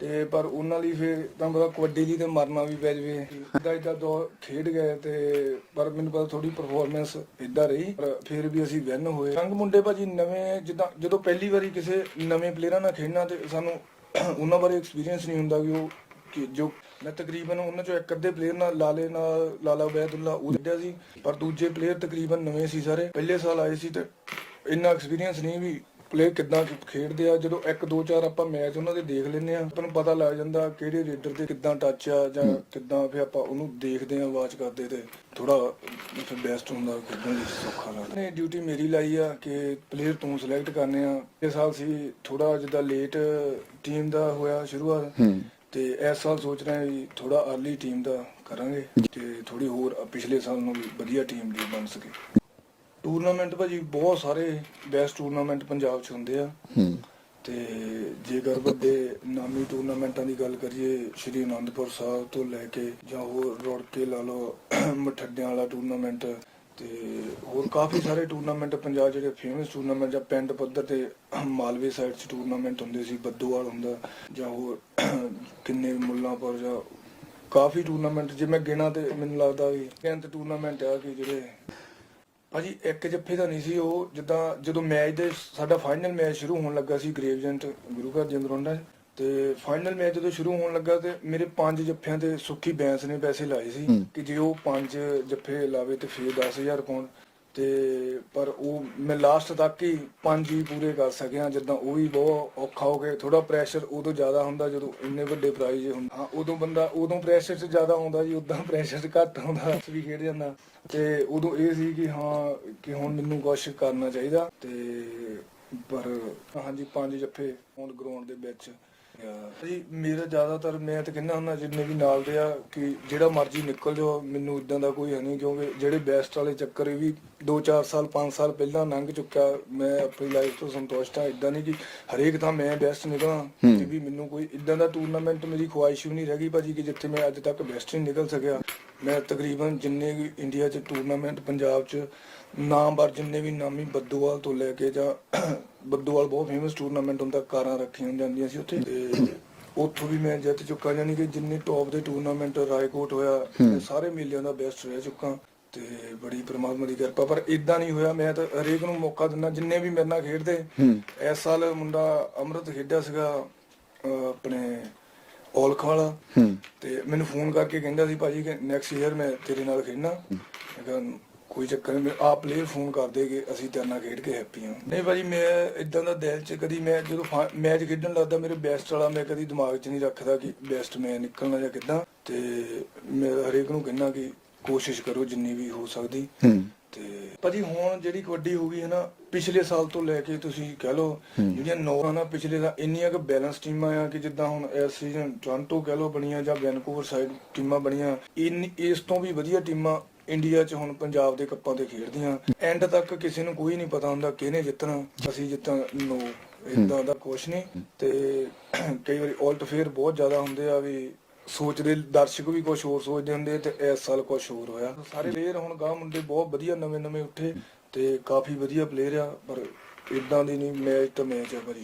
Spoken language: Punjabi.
ਤੇ ਪਰ ਉਹਨਾਂ ਲਈ ਫਿਰ ਤੁਹਾਨੂੰ ਪਤਾ ਕਬੱਡੀ ਲਈ ਤੇ ਮਰਨਾ ਵੀ ਪੈ ਜਵੇ। ਇਦਾਂ ਇਦਾਂ ਦੋ ਖੇਡ ਗਏ ਤੇ ਪਰ ਮੈਨੂੰ ਪਤਾ ਥੋੜੀ ਪਰਫਾਰਮੈਂਸ ਇਦਾਂ ਰਹੀ। ਪਰ ਫਿਰ ਵੀ ਅਸੀਂ ਵਿਨ ਹੋਏ। ਸੰਗ ਮੁੰਡੇ ਭਾਜੀ ਨਵੇਂ ਜਿੱਦਾਂ ਜਦੋਂ ਪਹਿਲੀ ਵਾਰੀ ਕਿਸੇ ਨਵੇਂ ਪਲੇਅਰਾਂ ਨਾਲ ਖੇਡਣਾ ਤੇ ਸਾਨੂੰ ਉਹਨਾਂ ਬਾਰੇ ਐਕਸਪੀਰੀਅੰਸ ਨਹੀਂ ਹੁੰਦਾ ਵੀ ਉਹ ਕਿ ਜੋ ਮੈਂ ਤਕਰੀਬਨ ਉਹਨਾਂ ਚੋਂ ਇੱਕ ਅੱਧੇ ਪਲੇਅਰ ਨਾਲ ਲਾਲੇ ਨਾਲ ਲਾਲਾ ਉਬੈਦੁੱਲਾ ਉਹ ਸੀ। ਪਰ ਦੂਜੇ ਪਲੇਅਰ ਤਕਰੀਬਨ ਨਵੇਂ ਸੀ ਸਾਰੇ। ਪਹਿਲੇ ਸਾਲ ਆਏ ਸੀ ਤੇ ਇੰਨਾ ਐਕਸਪੀਰੀਅੰਸ ਨਹੀਂ ਵੀ ਪਲੇਅਰ ਕਿੱਦਾਂ ਖੇਡਦੇ ਆ? ਜਦੋਂ ਇੱਕ ਦੋ ਚਾਰ ਆਪਾਂ ਮੈਚ ਉਹਨਾਂ ਦੇ ਦੇਖ ਲੈਂਦੇ ਆ ਆਪਾਂ ਨੂੰ ਪਤਾ ਲੱਗ ਜਾਂਦਾ ਕਿਹੜੇ ਰੇਡਰ ਤੇ ਕਿੱਦਾਂ ਟੱਚ ਆ ਜਾਂ ਕਿੱਦਾਂ ਫਿਰ ਆਪਾਂ ਉਹਨੂੰ ਦੇਖਦੇ ਆ ਵਾਚ ਕਰਦੇ ਤੇ ਥੋੜਾ ਫਿਰ ਬੈਸਟ ਹੁੰਦਾ ਖੇਡਣ ਲਈ ਸੌਖਾ ਲੱਗਦਾ। ਨੇ ਡਿਊਟੀ ਮੇਰੀ ਲਾਈ ਆ ਕਿ ਪਲੇਅਰ ਤੂੰ ਸਿਲੈਕਟ ਕਰਨੇ ਆ। ਇਸ ਸਾਲ ਸੀ ਥੋੜਾ ਜਿੱਦਾਂ ਲੇਟ ਟੀਮ ਦਾ ਹੋਇਆ ਸ਼ੁਰੂਆਤ ਤੇ ਇਸ ਸਾਲ ਸੋਚ ਰਹੇ ਹਾਂ ਥੋੜਾ अर्ਲੀ ਟੀਮ ਦਾ ਕਰਾਂਗੇ ਤੇ ਥੋੜੀ ਹੋਰ ਪਿਛਲੇ ਸਾਲ ਨੂੰ ਵੀ ਵਧੀਆ ਟੀਮ ਦੀ ਬਣ ਸਕੇ। ਟੂਰਨਾਮੈਂਟ ਭਾਜੀ ਬਹੁਤ ਸਾਰੇ ਬੈਸਟ ਟੂਰਨਾਮੈਂਟ ਪੰਜਾਬ 'ਚ ਹੁੰਦੇ ਆ। ਹੂੰ। ਤੇ ਜੇਕਰ ਵੱਡੇ ਨਾਮੀ ਟੂਰਨਾਮੈਂਟਾਂ ਦੀ ਗੱਲ ਕਰੀਏ ਸ਼੍ਰੀ ਅਨੰਦਪੁਰ ਸਾਹਿਬ ਤੋਂ ਲੈ ਕੇ ਜਾਂ ਹੋਰ ਰੋੜਕੇ ਲਾ ਲਓ ਮਠੱਡਿਆਂ ਵਾਲਾ ਟੂਰਨਾਮੈਂਟ ਤੇ ਹੋਰ ਕਾਫੀ ਸਾਰੇ ਟੂਰਨਾਮੈਂਟ ਪੰਜਾਬ ਜਿਹੜੇ ਫੇਮਸ ਟੂਰਨਾਮੈਂਟ ਜਾਂ ਪਿੰਡ ਪੱਧਰ ਤੇ ਮਾਲਵੇ ਸਾਈਡ 'ਚ ਟੂਰਨਾਮੈਂਟ ਹੁੰਦੇ ਸੀ ਬੱਦੋਵਾਲ ਹੁੰਦਾ ਜਾਂ ਹੋਰ ਕਿੰਨੇ ਮੁੱਲਾਂਪੁਰ ਜਾਂ ਕਾਫੀ ਟੂਰਨਾਮੈਂਟ ਜੇ ਮੈਂ ਗਿਣਾ ਤੇ ਮੈਨੂੰ ਲੱਗਦਾ ਵੀ ਕਹਿੰਦੇ ਟੂਰਨਾਮੈਂਟ ਆ ਕਿ ਜਿਹੜੇ ਭਾਜੀ ਇੱਕ ਜੱਫੇ ਦਾ ਨਹੀਂ ਸੀ ਉਹ ਜਿੱਦਾਂ ਜਦੋਂ ਮੈਚ ਦੇ ਸਾਡਾ ਫਾਈਨਲ ਮੈਚ ਸ਼ੁਰੂ ਹੋਣ ਲੱਗਾ ਸੀ ਗ੍ਰੇਵਜੈਂਟ ਗੁਰੂ ਘਰ ਦੇ ਗਰਾਊਂਡਾਂ 'ਚ ਤੇ ਫਾਈਨਲ ਮੈਚ ਜਦੋਂ ਸ਼ੁਰੂ ਹੋਣ ਲੱਗਾ ਤੇ ਮੇਰੇ ਪੰਜ ਜੱਫਿਆਂ ਤੇ ਸੁੱਖੀ ਬੈਂਸ ਨੇ ਪੈਸੇ ਲਾਏ ਸੀ। ਕਿ ਜੇ ਉਹ ਪੰਜ ਜੱਫੇ ਲਾਵੇ ਤੇ ਫੇਰ 10000 ਪਾਉਣ ਤੇ ਪਰ ਉਹ ਮੈਂ ਲਾਸਟ ਤੱਕ ਹੀ ਪੰਜ ਹੀ ਪੂਰੇ ਕਰ ਸਕਿਆ, ਜਿੱਦਾਂ ਉਹ ਵੀ ਬਹੁਤ ਔਖਾ ਹੋ ਗਿਆ ਥੋੜਾ ਪ੍ਰੈਸ਼ਰ ਉਦੋਂ ਜ਼ਿਆਦਾ ਹੁੰਦਾ ਜਦੋਂ ਇੰਨੇ ਵੱਡੇ ਪ੍ਰਾਈਜ਼ ਹੁੰਦਾ। ਹਾਂ, ਉਦੋਂ ਬੰਦਾ, ਉਦੋਂ ਪ੍ਰੈਸ਼ਰ 'ਚ ਜ਼ਿਆਦਾ ਆਉਂਦਾ ਜੀ, ਉਦਾਂ ਪ੍ਰੈਸ਼ਰ 'ਚ ਘੱਟ ਆਉਂਦਾ ਵੀ ਖੇਡ ਜਾਂਦਾ। ਤੇ ਉਦੋਂ ਇਹ ਸੀ ਕਿ ਹਾਂ, ਕਿ ਹੁਣ ਮੈਨੂੰ ਕੁਛ ਕਰਨਾ ਚਾਹੀਦਾ ਤੇ ਪਰ ਹਾਂਜੀ, ਪੰਜ ਜੱਫੇ ਹੁਣ ਗਰਾਊਂਡ ਦੇ ਵਿੱਚ ਜੀ ਮੇਰਾ ਜ਼ਿਆਦਾਤਰ ਮੈਂ ਤਾਂ ਕਹਿੰਦਾ ਹੁੰਦਾ ਜਿੰਨੇ ਵੀ ਨਾਲ ਦੇ ਆ ਕਿ ਜਿਹੜਾ ਮਰਜ਼ੀ ਨਿਕਲ ਜਾਓ ਮੈਨੂੰ ਇਦਾਂ ਦਾ ਕੋਈ ਹੈ ਨਹੀਂ ਕਿਉਂਕਿ ਜਿਹੜੇ ਬੈਸਟ ਵਾਲੇ ਚੱਕਰ ਇਹ ਵੀ 2-4 ਸਾਲ 5 ਸਾਲ ਪਹਿਲਾਂ ਲੰਘ ਚੁੱਕਾ ਮੈਂ ਆਪਣੀ ਲਾਈਫ ਤੋਂ ਸੰਤੁਸ਼ਟ ਹਾਂ ਇਦਾਂ ਨਹੀਂ ਕਿ ਹਰੇਕ ਤਾਂ ਮੈਂ ਬੈਸਟ ਨਿਕਲਾਂ। ਕਿ ਵੀ ਮੈਨੂੰ ਕੋਈ ਇਦਾਂ ਦਾ ਟੂਰਨਾਮੈਂਟ ਮੇਰੀ ਖੁਆਇਸ਼ ਵੀ ਨਹੀਂ ਰਹਿ ਗਈ ਭਾਜੀ ਕਿ ਜਿੱਥੇ ਮੈਂ ਅੱਜ ਤੱਕ ਬੈਸਟ ਨਹੀਂ ਨਿਕਲ ਸਕਿਆ। ਮੈਂ ਤਕਰੀਬਨ ਜਿੰਨੇ ਵੀ ਇੰਡੀਆ 'ਚ ਟੂਰਨਾਮੈਂਟ ਪੰਜਾਬ 'ਚ ਨਾਮਵਰ ਜਿੰਨੇ ਵੀ ਨਾਮੀ ਬੱਦੋਵਾਲ ਤੋਂ ਲੈ ਕੇ ਜਾਂ ਬੱਦੋਵਾਲ ਬਹੁਤ ਫੇਮਸ ਟੂਰਨਾਮੈਂਟ ਹੁੰਦਾ ਕਾਰਾਂ ਰੱਖੀਆਂ ਜਾਂਦੀਆਂ ਸੀ ਉੱਥੇ। ਤੇ ਉੱਥੋਂ ਵੀ ਮੈਂ ਜਿੱਤ ਚੁੱਕਾ ਯਾਨੀ ਕਿ ਜਿੰਨੇ ਟੌਪ ਦੇ ਟੂਰਨਾਮੈਂਟ ਰਾਏਕੋਟ ਹੋਇਆ ਸਾਰੇ ਮੇਲਿਆਂ ਦਾ ਬੈਸਟ ਰਹਿ ਚੁੱਕਾ। ਤੇ ਬੜੀ ਪ੍ਰਮਾਤਮਾ ਦੀ ਕਿਰਪਾ ਪਰ ਇਦਾਂ ਨਹੀਂ ਹੋਇਆ। ਮੈਂ ਤਾਂ ਹਰੇਕ ਨੂੰ ਮੌਕਾ ਦਿੰਦਾ ਜਿੰਨੇ ਵੀ ਮੇਰੇ ਨਾਲ ਖੇਡਦੇ ਇਸ ਸਾਲ ਮੁੰਡਾ ਅਮਰਤ ਖੇਡਿਆ ਸੀਗਾ ਆਪਣੇ ਔਲਖ ਵਾਲਾ। ਤੇ ਮੈਨੂੰ ਫੋਨ ਕਰਕੇ ਕਹਿੰਦਾ ਸੀ ਭਾਜੀ ਕਿ ਨੈਕਸਟ ਈਅਰ ਮੈਂ ਤੇਰੇ ਨਾਲ ਖੇਡਣਾ। ਮੈਂ ਕਿਹਾ ਕੋਈ ਚੱਕਰ ਨਹੀਂ ਆ ਪਲੇਅਰ ਫੋਨ ਕਰ ਦੇਗੇ ਅਸੀਂ ਤੇਰੇ ਨਾਲ ਖੇਡ ਕੇ ਹੈਪੀ ਹਾਂ। ਨਹੀਂ ਭਾਜੀ ਮੈਂ ਇਦਾਂ ਦਾ ਦਿਲ 'ਚ ਕਦੀ ਮੈਂ ਜਦੋਂ ਮੈਚ ਖੇਡਣ ਲੱਗਦਾ ਮੇਰੇ ਬੈਸਟ ਵਾਲਾ ਮੈਂ ਕਦੀ ਦਿਮਾਗ 'ਚ ਨਹੀਂ ਰੱਖਦਾ ਕਿ ਬੈਸਟ ਮੈਂ ਨਿਕਲਣਾ ਜਾਂ ਕਿੱਦਾਂ। ਤੇ ਮੈਂ ਹਰੇਕ ਨੂੰ ਕਹਿੰਦਾ ਕਿ ਕੋਸ਼ਿਸ਼ ਕਰੋ ਜਿੰਨੀ ਵੀ ਹੋ ਸਕਦੀ। ਤੇ ਭਾਜੀ ਹੁਣ ਜਿਹੜੀ ਕਬੱਡੀ ਹੋ ਗਈ ਹੈ ਨਾ ਪਿਛਲੇ ਸਾਲ ਤੋਂ ਲੈ ਕੇ ਤੁਸੀਂ ਕਹਿ ਲਓ। ਜਿਹੜੀਆਂ ਨੌ ਨਾ ਪਿਛਲੇ ਦਾ ਇੰਨੀਆਂ ਕੁ ਬੈਲੈਂਸ ਟੀਮਾਂ ਆ ਕਿ ਜਿੱਦਾਂ ਹੁਣ ਇਸ ਸੀਜ਼ਨ ਟੋਰਾਂਟੋ ਕਹਿ ਲਓ ਬਣੀਆਂ ਜਾਂ ਵੈਨਕੂਵਰ ਸਾਈਡ ਟੀਮਾਂ ਬਣੀਆਂ ਇਨ ਇਸ ਤੋਂ ਵੀ ਵਧੀਆ ਟੀਮਾਂ ਇੰਡੀਆ 'ਚ ਹੁਣ ਪੰਜਾਬ ਦੇ ਕੱਪਾਂ ਤੇ ਖੇਡਦੀਆਂ। ਐਂਡ ਤੱਕ ਕਿਸੇ ਨੂੰ ਕੋਈ ਨਹੀਂ ਪਤਾ ਹੁੰਦਾ ਕਿਹਨੇ ਜਿੱਤਣਾ ਅਸੀਂ ਜਿੱਤਾਂ ਨੋ ਇਦਾਂ ਦਾ ਕੁਛ ਨਹੀਂ। ਤੇ ਕਈ ਵਾਰੀ ਉਲਟ ਫੇਰ ਬਹੁਤ ਜ਼ਿਆਦਾ ਹੁੰਦੇ ਆ ਵੀ ਸੋਚਦੇ, ਦਰਸ਼ਕ ਵੀ ਕੁਝ ਹੋਰ ਸੋਚਦੇ ਹੁੰਦੇ ਤੇ ਇਸ ਸਾਲ ਕੁਝ ਹੋਰ ਹੋਇਆ। ਸਾਰੇ ਪਲੇਅਰ ਹੁਣ ਗਾਹ ਮੁੰਡੇ ਬਹੁਤ ਵਧੀਆ ਨਵੇਂ ਨਵੇਂ ਉੱਠੇ ਤੇ ਕਾਫੀ ਵਧੀਆ ਪਲੇਅਰ ਆ, ਪਰ ਇਦਾਂ ਦੀ ਨਹੀਂ ਮੈਚ ਤਾਂ ਮੈਚ ਆ ਭਾਜੀ।